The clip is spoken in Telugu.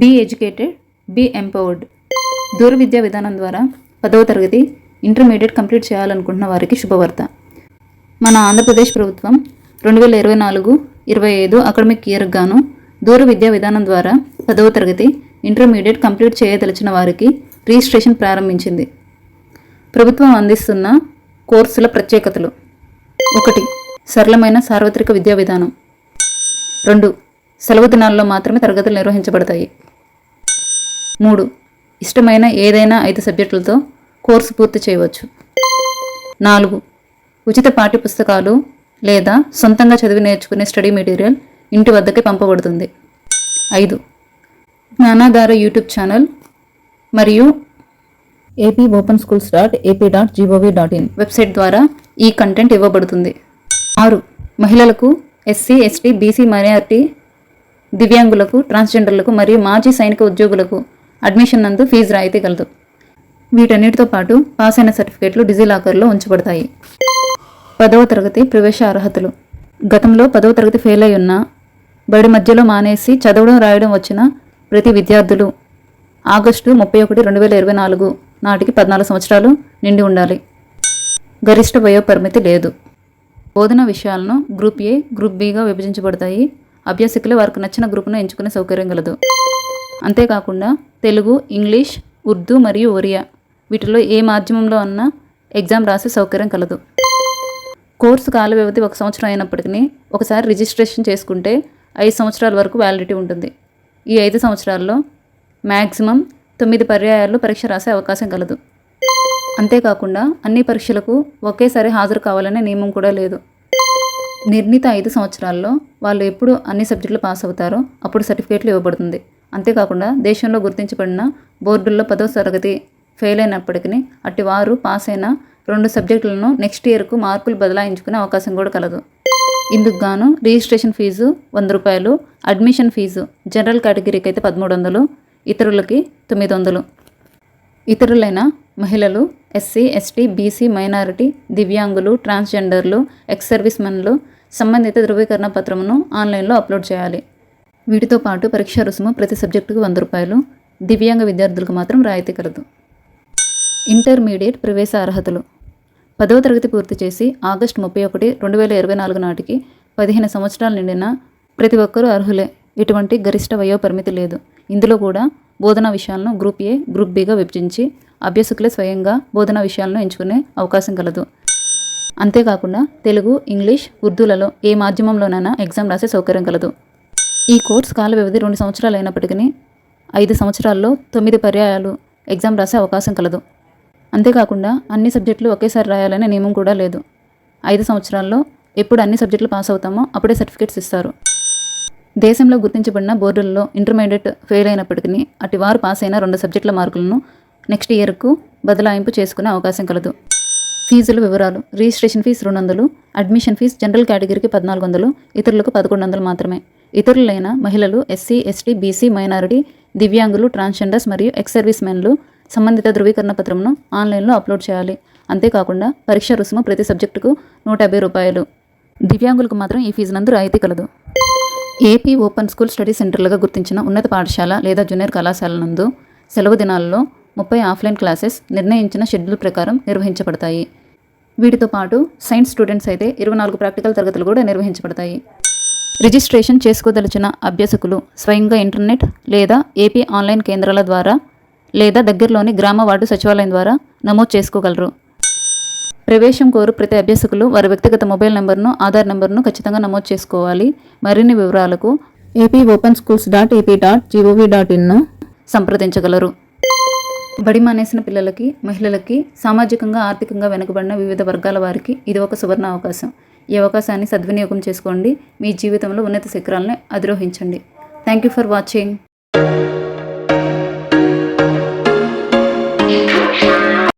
Be educated be empowered. దూర విద్యా విధానం ద్వారా పదవ తరగతి ఇంటర్మీడియట్ కంప్లీట్ చేయాలనుకుంటున్న వారికి శుభవార్త. మన ఆంధ్రప్రదేశ్ ప్రభుత్వం రెండు వేల ఇరవై నాలుగు ఇరవై ఐదు అకాడమిక్ ఇయర్కి గాను దూర విద్యా విధానం ద్వారా పదవ తరగతి ఇంటర్మీడియట్ కంప్లీట్ చేయదలిచిన వారికి రిజిస్ట్రేషన్ ప్రారంభించింది. ప్రభుత్వం అందిస్తున్న కోర్సుల ప్రత్యేకతలు. ఒకటి సరళమైన సార్వత్రిక విద్యా విధానం. రెండు సెలవు దినాల్లో మాత్రమే తరగతులు నిర్వహించబడతాయి. మూడు. ఇష్టమైన ఏదైనా ఐదు సబ్జెక్టులతో కోర్సు పూర్తి చేయవచ్చు. నాలుగు. ఉచిత పాఠ్యపుస్తకాలు లేదా సొంతంగా చదివి నేర్చుకునే స్టడీ మెటీరియల్ ఇంటి వద్దకే పంపబడుతుంది. ఐదు. జ్ఞానాధార యూట్యూబ్ ఛానల్ మరియు AP open schools dot AP dot gov dot in website ద్వారా ఈ కంటెంట్ ఇవ్వబడుతుంది. ఆరు. మహిళలకు ఎస్సీ ఎస్టీ బీసీ మైనార్టీ దివ్యాంగులకు ట్రాన్స్జెండర్లకు మరియు మాజీ సైనిక ఉద్యోగులకు అడ్మిషన్ నందు ఫీజు రాయితీ కలదు. వీటన్నిటితో పాటు పాస్ అయిన సర్టిఫికేట్లు డిజిలాకర్లో ఉంచబడతాయి. పదవ తరగతి ప్రవేశ అర్హతలు. గతంలో పదవ తరగతి ఫెయిల్ అయి ఉన్న బడి మధ్యలో మానేసి చదవడం రాయడం వచ్చిన ప్రతి విద్యార్థులు ఆగస్టు ముప్పై ఒకటి రెండు వేల ఇరవై నాలుగు నాటికి పద్నాలుగు సంవత్సరాలు నిండి ఉండాలి. గరిష్ట వయోపరిమితి లేదు. బోధన విషయాలను గ్రూప్ ఏ గ్రూప్ బిగా విభజించబడతాయి. అభ్యాసకులు వారికి నచ్చిన గ్రూప్ను ఎంచుకునే సౌకర్యం కలదు అంతేకాకుండా తెలుగు ఇంగ్లీష్ ఉర్దూ మరియు ఒరియా వీటిలో ఏ మాధ్యమంలో అన్నా ఎగ్జామ్ రాసే సౌకర్యం కలదు. కోర్సు కాల వ్యవధి ఒక సంవత్సరం అయినప్పటికీ ఒకసారి రిజిస్ట్రేషన్ చేసుకుంటే ఐదు సంవత్సరాల వరకు వ్యాలిడిటీ ఉంటుంది. ఈ ఐదు సంవత్సరాల్లో మ్యాక్సిమం తొమ్మిది పర్యాయాలు పరీక్ష రాసే అవకాశం కలదు. అంతేకాకుండా అన్ని పరీక్షలకు ఒకేసారి హాజరు కావాలనే నియమం కూడా లేదు. నిర్ణీత ఐదు సంవత్సరాల్లో వాళ్ళు ఎప్పుడు అన్ని సబ్జెక్టులు పాస్ అవుతారో అప్పుడు సర్టిఫికేట్లు ఇవ్వబడుతుంది. అంతేకాకుండా దేశంలో గుర్తించబడిన బోర్డుల్లో పదో తరగతి ఫెయిల్ అయినప్పటికీ అట్టి వారు పాస్ అయిన రెండు సబ్జెక్టులను నెక్స్ట్ ఇయర్కు మార్కులు బదలాయించుకునే అవకాశం కూడా కలదు. ఇందుకు గాను రిజిస్ట్రేషన్ ఫీజు వంద రూపాయలు అడ్మిషన్ ఫీజు జనరల్ కేటగిరీకి అయితే పదమూడు వందలు ఇతరులకి తొమ్మిది వందలు ఇతరులైన మహిళలు ఎస్సీ ఎస్టీ బీసీ మైనారిటీ దివ్యాంగులు ట్రాన్స్జెండర్లు ఎక్స్ సర్వీస్ మెన్లు సంబంధిత ధృవీకరణ పత్రమును ఆన్లైన్లో అప్లోడ్ చేయాలి. వీటితో పాటు పరీక్షా రుసుము ప్రతి సబ్జెక్టుకు వంద రూపాయలు. దివ్యాంగ విద్యార్థులకు మాత్రం రాయితీ కలదు. ఇంటర్మీడియట్ ప్రవేశ అర్హతలు. పదవ తరగతి పూర్తి చేసి ఆగస్టు ముప్పై ఒకటి రెండు వేల ఇరవై నాలుగు నాటికి పదిహేను సంవత్సరాలు నిండిన ప్రతి ఒక్కరూ అర్హులే. ఎటువంటి గరిష్ట వయో పరిమితి లేదు. ఇందులో కూడా బోధనా విషయాలను గ్రూప్ ఏ గ్రూప్ బిగా విభజించి అభ్యాసకులే స్వయంగా బోధనా విషయాలను ఎంచుకునే అవకాశం కలదు. అంతేకాకుండా తెలుగు ఇంగ్లీష్ ఉర్దూలలో ఏ మాధ్యమంలోనైనా ఎగ్జామ్ రాసే సౌకర్యం కలదు. ఈ కోర్స్ కాల వ్యవధి రెండు సంవత్సరాలు అయినప్పటికీ ఐదు సంవత్సరాల్లో తొమ్మిది పర్యాయాలు ఎగ్జామ్ రాసే అవకాశం కలదు. అంతేకాకుండా అన్ని సబ్జెక్టులు ఒకేసారి రాయాలనే నియమం కూడా లేదు. ఐదు సంవత్సరాల్లో ఎప్పుడు అన్ని సబ్జెక్టులు పాస్ అవుతామో అప్పుడే సర్టిఫికేట్స్ ఇస్తారు. దేశంలో గుర్తించబడిన బోర్డుల్లో ఇంటర్మీడియట్ ఫెయిల్ అయినప్పటికీ అటు వారు పాస్ అయిన రెండు సబ్జెక్టుల మార్కులను నెక్స్ట్ ఇయర్కు బదలాయింపు చేసుకునే అవకాశం కలదు. ఫీజుల వివరాలు రిజిస్ట్రేషన్ ఫీజు రెండు వందలు అడ్మిషన్ ఫీజు జనరల్ కేటగిరీకి పద్నాలుగు వందలు ఇతరులకు పదకొండు వందలు మాత్రమే. ఇతరులైన మహిళలు ఎస్సీ ఎస్టీ బీసీ మైనారిటీ దివ్యాంగులు ట్రాన్స్జెండర్స్ మరియు ఎక్స్ సర్వీస్ మెన్లు సంబంధిత ధృవీకరణ పత్రంను ఆన్లైన్లో అప్లోడ్ చేయాలి. అంతేకాకుండా పరీక్ష రుసుము ప్రతి సబ్జెక్టుకు నూట యాభై రూపాయలు. దివ్యాంగులకు మాత్రం ఈ ఫీజు నందు రాయితీ కలదు. ఏపీ ఓపెన్ స్కూల్ స్టడీ సెంటర్లుగా గుర్తించిన ఉన్నత పాఠశాల లేదా జూనియర్ కళాశాల నందు సెలవు దినాల్లో ముప్పై ఆఫ్లైన్ క్లాసెస్ నిర్ణయించిన షెడ్యూల్ ప్రకారం నిర్వహించబడతాయి. వీటితో పాటు సైన్స్ స్టూడెంట్స్ అయితే ఇరవై నాలుగు ప్రాక్టికల్ తరగతులు కూడా నిర్వహించబడతాయి. రిజిస్ట్రేషన్ చేసుకోదలిచిన అభ్యాసకులు స్వయంగా ఇంటర్నెట్ లేదా ఏపీ ఆన్లైన్ కేంద్రాల ద్వారా లేదా దగ్గరలోని గ్రామ వార్డు సచివాలయం ద్వారా నమోదు చేసుకోగలరు. ప్రవేశం కోరు ప్రతి అభ్యాసకులు వారి వ్యక్తిగత మొబైల్ నెంబర్ను ఆధార్ నెంబర్ను ఖచ్చితంగా నమోదు చేసుకోవాలి. మరిన్ని వివరాలకు AP open schools dot AP dot gov dot ఇన్ను సంప్రదించగలరు. బడి మానేసిన పిల్లలకి మహిళలకి సామాజికంగా ఆర్థికంగా వెనుకబడిన వివిధ వర్గాల వారికి ఇది ఒక సువర్ణ అవకాశం. ఈ అవకాశాన్ని సద్వినియోగం చేసుకోండి. మీ జీవితంలో ఉన్నత శిఖరాలను అధిరోహించండి. Thank you for watching